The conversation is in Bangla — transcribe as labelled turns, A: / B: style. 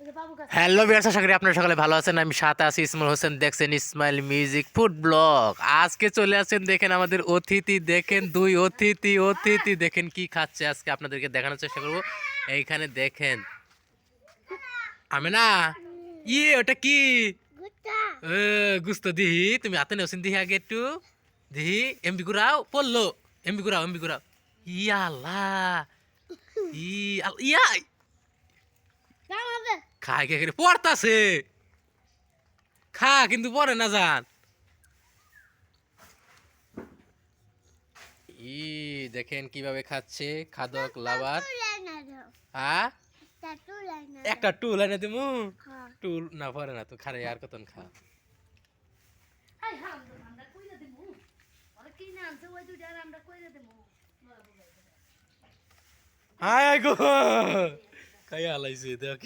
A: হ্যালো বিয়ার্স আশা করি আপনারা সকালে ভালো আছেন। আমি সাথে আছি ইসমাইল হোসেন। দেখছেন ইসমাইল মিউজিক ফুড ব্লগ। আজকে চলে আসেন দেখেন আমাদের অতিথি দেখেন দুই অতিথি অতিথি দেখেন কি খাচ্ছে আজকে আপনাদেরকে দেখানোর চেষ্টা করব। এইখানে দেখেন আমি না ইয়ে ওটা কি? গুস্ত। দিহি তুমি হাতে নেওছেন দিহি আগে একটু। দিহি এমবি ঘুরাও পড়ল। MB ঘুরাও MB ঘুরাও। ইয়া আল্লাহ ই ইয়া খায় কে করে পড়তাছে। খা, কিন্তু পরে না যান ই, দেখেন কীভাবে খাচ্ছে খাদক লাভার। হ্যাঁ? একটা টুল এনে দিমু? টুল না পরে না তো, খারে, আর কতন খা। হাই গো! খাই হালাইছে দেখ